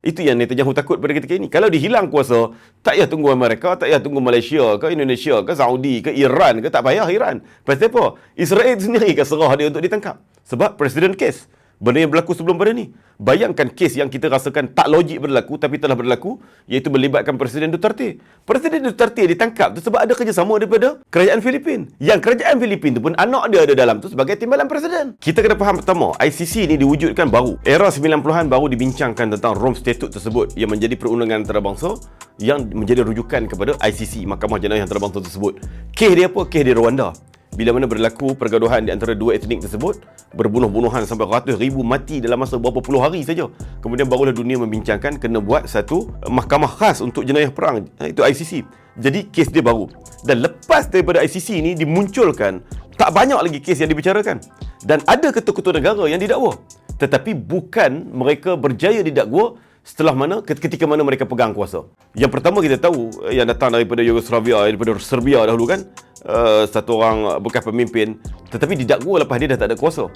Itu yang Netanyahu takut pada ketika ini. Kalau dihilang kuasa, tak payah tunggu Amerika, tak payah tunggu Malaysia ke Indonesia ke Saudi ke Iran ke, tak payah Iran. Pasal apa? Israel sendiri kan serah dia untuk ditangkap. Sebab Presiden Case. Benda yang berlaku sebelum pada ni. Bayangkan kes yang kita rasakan tak logik berlaku tapi telah berlaku iaitu melibatkan Presiden Duterte. Presiden Duterte ditangkap tu sebab ada kerjasama daripada kerajaan Filipin. Yang kerajaan Filipin tu pun anak dia ada dalam tu sebagai timbalan Presiden. Kita kena faham pertama, ICC ni diwujudkan baru. Era 90-an baru dibincangkan tentang Rome Statute tersebut yang menjadi perundangan antarabangsa yang menjadi rujukan kepada ICC, Mahkamah Jenayah Antarabangsa tersebut. Kes dia apa? Kes dia Rwanda bila mana berlaku pergaduhan di antara dua etnik tersebut berbunuh-bunuhan sampai ratus ribu mati dalam masa beberapa puluh hari saja. Kemudian barulah dunia membincangkan kena buat satu mahkamah khas untuk jenayah perang itu ICC jadi kes dia baru. Dan lepas daripada ICC ini dimunculkan tak banyak lagi kes yang dibicarakan. Dan ada ketua-ketua negara yang didakwa. Tetapi bukan mereka berjaya didakwa setelah mana ketika mana mereka pegang kuasa. Yang pertama kita tahu yang datang daripada Yugoslavia daripada Serbia dahulu kan uh, satu orang bekas pemimpin tetapi didakwa lepas dia dah tak ada kuasa.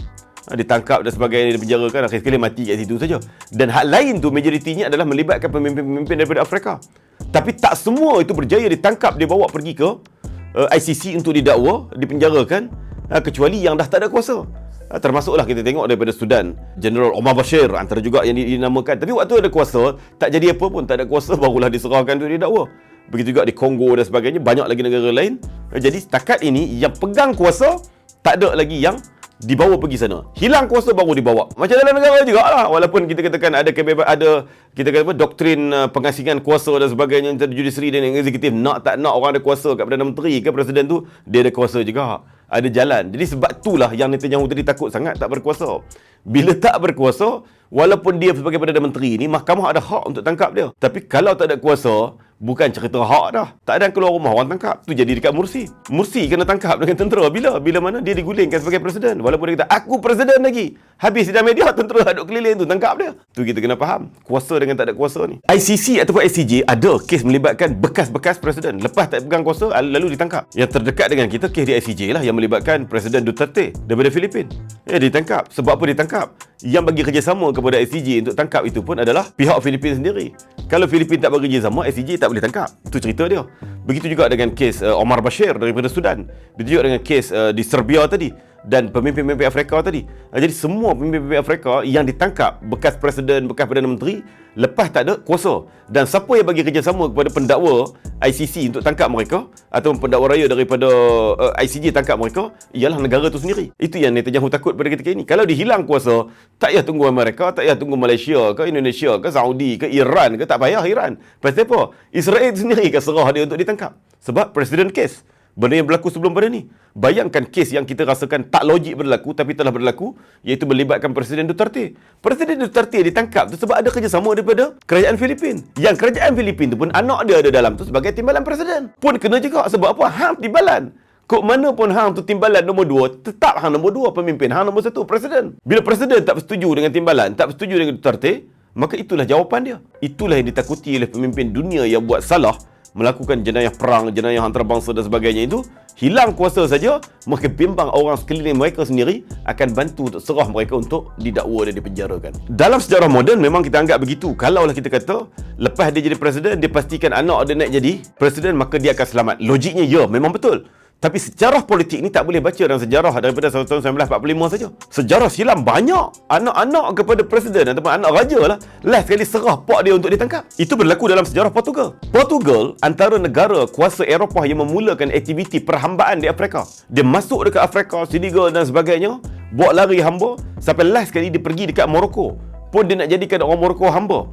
Uh, ditangkap dan sebagainya dipenjarakan akhir sekali mati kat situ saja. Dan hal lain tu majoritinya adalah melibatkan pemimpin-pemimpin daripada Afrika. Tapi tak semua itu berjaya ditangkap dibawa pergi ke uh, ICC untuk didakwa, dipenjarakan kecuali yang dah tak ada kuasa. Ah, termasuklah kita tengok daripada Sudan General Omar Bashir antara juga yang dinamakan tapi waktu ada kuasa tak jadi apa pun tak ada kuasa barulah diserahkan untuk didakwa begitu juga di Kongo dan sebagainya banyak lagi negara lain ah, jadi setakat ini yang pegang kuasa tak ada lagi yang dibawa pergi sana hilang kuasa baru dibawa macam dalam negara juga lah walaupun kita katakan ada kebebasan ada kita kata apa doktrin uh, pengasingan kuasa dan sebagainya antara judiciary dan eksekutif nak tak nak orang ada kuasa kat Perdana Menteri ke Presiden tu dia ada kuasa juga ada jalan. Jadi sebab itulah yang Netanyahu tadi takut sangat tak berkuasa. Bila tak berkuasa, walaupun dia sebagai Perdana Menteri ni, mahkamah ada hak untuk tangkap dia. Tapi kalau tak ada kuasa, bukan cerita hak dah. Tak ada keluar rumah orang tangkap. Tu jadi dekat Mursi. Mursi kena tangkap dengan tentera. Bila? Bila mana dia digulingkan sebagai presiden. Walaupun dia kata, aku presiden lagi. Habis sidang media, tentera duduk keliling tu. Tangkap dia. Tu kita kena faham. Kuasa dengan tak ada kuasa ni. ICC ataupun ICJ ada kes melibatkan bekas-bekas presiden. Lepas tak pegang kuasa, lalu ditangkap. Yang terdekat dengan kita, kes di ICJ lah yang melibatkan Presiden Duterte daripada Filipin. Ya, ditangkap. Sebab apa ditangkap? Yang bagi kerjasama kepada ICJ untuk tangkap itu pun adalah pihak Filipin sendiri. Kalau Filipin tak bekerjasama, ICJ tak boleh tangkap. Itu cerita dia. Begitu juga dengan kes uh, Omar Bashir daripada Sudan. Begitu juga dengan kes uh, di Serbia tadi dan pemimpin-pemimpin Afrika tadi. Uh, jadi semua pemimpin-pemimpin Afrika yang ditangkap bekas presiden, bekas perdana menteri lepas tak ada kuasa. Dan siapa yang bagi kerjasama kepada pendakwa ICC untuk tangkap mereka atau pendakwa raya daripada uh, ICJ tangkap mereka ialah negara itu sendiri. Itu yang Netanyahu takut pada ketika ini. Kalau dihilang kuasa, tak payah tunggu Amerika, tak payah tunggu Malaysia ke Indonesia ke Saudi ke Iran ke tak payah Iran. Pasal apa? Israel sendiri kan serah dia untuk ditangkap. Sebab Presiden Case Benda yang berlaku sebelum pada ni. Bayangkan kes yang kita rasakan tak logik berlaku tapi telah berlaku iaitu melibatkan Presiden Duterte. Presiden Duterte ditangkap tu sebab ada kerjasama daripada kerajaan Filipin. Yang kerajaan Filipin tu pun anak dia ada dalam tu sebagai timbalan Presiden. Pun kena juga sebab apa? Hang timbalan. Kok mana pun hang tu timbalan nombor dua, tetap hang nombor dua pemimpin. Hang nombor satu Presiden. Bila Presiden tak bersetuju dengan timbalan, tak bersetuju dengan Duterte, maka itulah jawapan dia. Itulah yang ditakuti oleh pemimpin dunia yang buat salah melakukan jenayah perang, jenayah antarabangsa dan sebagainya itu hilang kuasa saja mereka bimbang orang sekeliling mereka sendiri akan bantu untuk serah mereka untuk didakwa dan dipenjarakan. Dalam sejarah moden memang kita anggap begitu. Kalaulah kita kata lepas dia jadi presiden dia pastikan anak dia naik jadi presiden maka dia akan selamat. Logiknya ya memang betul tapi sejarah politik ni tak boleh baca dalam sejarah daripada tahun 1945 saja. Sejarah silam banyak anak-anak kepada presiden ataupun anak raja lah last sekali serah pak dia untuk ditangkap. Itu berlaku dalam sejarah Portugal. Portugal antara negara kuasa Eropah yang memulakan aktiviti perhambaan di Afrika. Dia masuk dekat Afrika, Senegal dan sebagainya, buat lari hamba sampai last sekali dia pergi dekat Morocco. Pun dia nak jadikan orang Morocco hamba.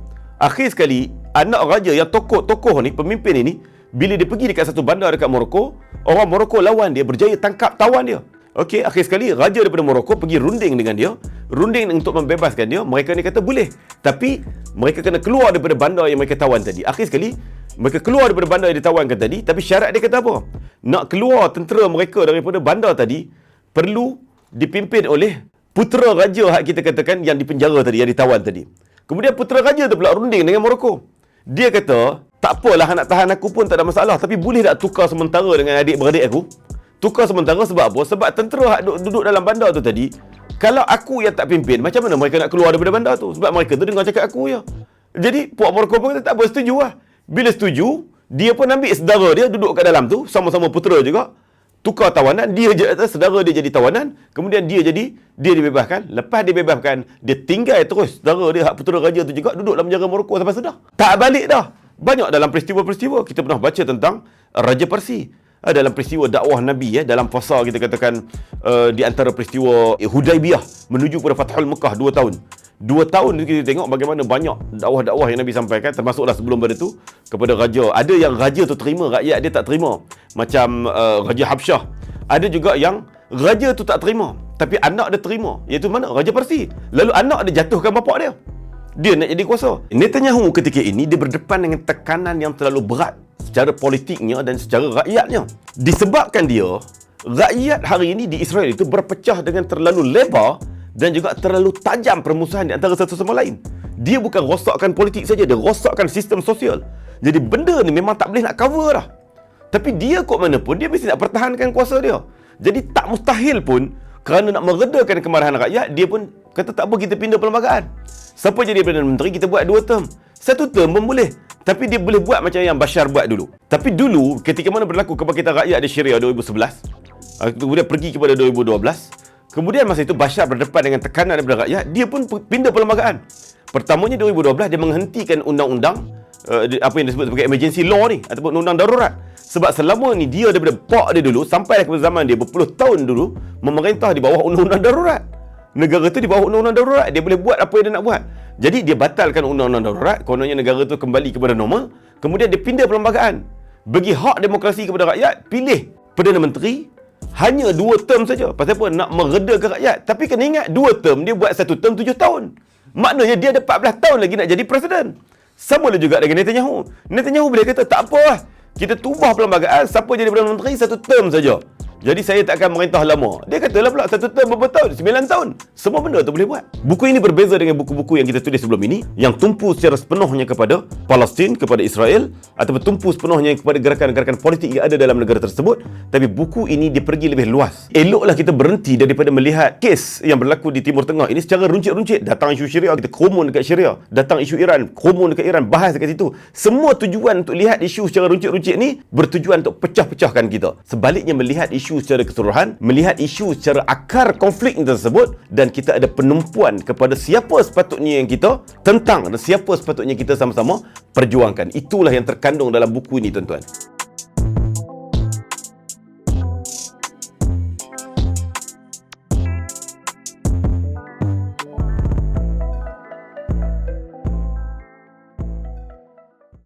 Akhir sekali, anak raja yang tokoh-tokoh ni, pemimpin ini, bila dia pergi dekat satu bandar dekat Morocco, orang Morocco lawan dia, berjaya tangkap tawan dia. Okey, akhir sekali raja daripada Morocco pergi runding dengan dia, runding untuk membebaskan dia. Mereka ni kata boleh, tapi mereka kena keluar daripada bandar yang mereka tawan tadi. Akhir sekali mereka keluar daripada bandar yang ditawankan tadi, tapi syarat dia kata apa? Nak keluar tentera mereka daripada bandar tadi perlu dipimpin oleh putera raja hak kita katakan yang dipenjara tadi, yang ditawan tadi. Kemudian putera raja tu pula runding dengan Morocco. Dia kata, tak apalah nak tahan aku pun tak ada masalah tapi boleh tak tukar sementara dengan adik-beradik aku tukar sementara sebab apa sebab tentera duduk, duduk dalam bandar tu tadi kalau aku yang tak pimpin macam mana mereka nak keluar daripada bandar tu sebab mereka tu dengar cakap aku ya Jadi puak Morocco pun kata tak apa setuju lah. Bila setuju, dia pun ambil saudara dia duduk kat dalam tu sama-sama putera juga. Tukar tawanan, dia atas saudara dia jadi tawanan, kemudian dia jadi dia dibebaskan. Lepas dia bebaskan, dia tinggal terus saudara dia hak putera raja tu juga duduk dalam penjara Morocco sampai sudah. Tak balik dah. Banyak dalam peristiwa-peristiwa kita pernah baca tentang Raja Persi. Uh, dalam peristiwa dakwah Nabi ya dalam fasa kita katakan uh, di antara peristiwa Hudaibiyah menuju kepada Fathul Mekah 2 tahun. Dua tahun kita tengok bagaimana banyak dakwah-dakwah yang Nabi sampaikan termasuklah sebelum pada tu kepada raja. Ada yang raja tu terima, rakyat dia tak terima. Macam uh, Raja Habsyah. Ada juga yang raja tu tak terima tapi anak dia terima. Iaitu mana? Raja Parsi. Lalu anak dia jatuhkan bapak dia. Dia nak jadi kuasa. Netanyahu ketika ini dia berdepan dengan tekanan yang terlalu berat secara politiknya dan secara rakyatnya. Disebabkan dia, rakyat hari ini di Israel itu berpecah dengan terlalu lebar dan juga terlalu tajam permusuhan di antara satu sama lain. Dia bukan rosakkan politik saja, dia rosakkan sistem sosial. Jadi benda ni memang tak boleh nak cover dah. Tapi dia kot mana pun, dia mesti nak pertahankan kuasa dia. Jadi tak mustahil pun kerana nak meredakan kemarahan rakyat, dia pun kata tak apa kita pindah perlembagaan. Siapa jadi Perdana Menteri, kita buat dua term. Satu term pun boleh. Tapi dia boleh buat macam yang Bashar buat dulu. Tapi dulu, ketika mana berlaku kebangkitan rakyat di Syria 2011, ah, kemudian pergi kepada 2012, kemudian masa itu Bashar berdepan dengan tekanan daripada rakyat, dia pun pindah perlembagaan. Pertamanya 2012, dia menghentikan undang-undang uh, apa yang disebut sebagai emergency law ni ataupun undang darurat. Sebab selama ni dia daripada pak dia dulu sampai ke zaman dia berpuluh tahun dulu memerintah di bawah undang-undang darurat. Negara tu di bawah undang-undang darurat, dia boleh buat apa yang dia nak buat. Jadi dia batalkan undang-undang darurat, kononnya negara tu kembali kepada normal, kemudian dia pindah perlembagaan. Bagi hak demokrasi kepada rakyat, pilih Perdana Menteri hanya dua term saja. Pasal apa? Nak meredakan rakyat. Tapi kena ingat, dua term dia buat satu term tujuh tahun. Maknanya dia ada 14 tahun lagi nak jadi presiden. Sama juga dengan Netanyahu. Netanyahu boleh kata, tak apa lah. Kita tubah perlembagaan, siapa jadi Perdana Menteri, satu term saja. Jadi saya tak akan merintah lama. Dia katalah pula satu tahun berapa tahun? Sembilan tahun. Semua benda tu boleh buat. Buku ini berbeza dengan buku-buku yang kita tulis sebelum ini yang tumpu secara sepenuhnya kepada Palestin, kepada Israel atau tumpu sepenuhnya kepada gerakan-gerakan politik yang ada dalam negara tersebut. Tapi buku ini dia pergi lebih luas. Eloklah kita berhenti daripada melihat kes yang berlaku di Timur Tengah ini secara runcit-runcit. Datang isu Syria, kita kromun dekat Syria. Datang isu Iran, kromun dekat Iran, bahas dekat situ. Semua tujuan untuk lihat isu secara runcit-runcit ni bertujuan untuk pecah-pecahkan kita. Sebaliknya melihat isu isu secara keseluruhan, melihat isu secara akar konflik tersebut dan kita ada penumpuan kepada siapa sepatutnya yang kita tentang dan siapa sepatutnya kita sama-sama perjuangkan. Itulah yang terkandung dalam buku ini tuan-tuan.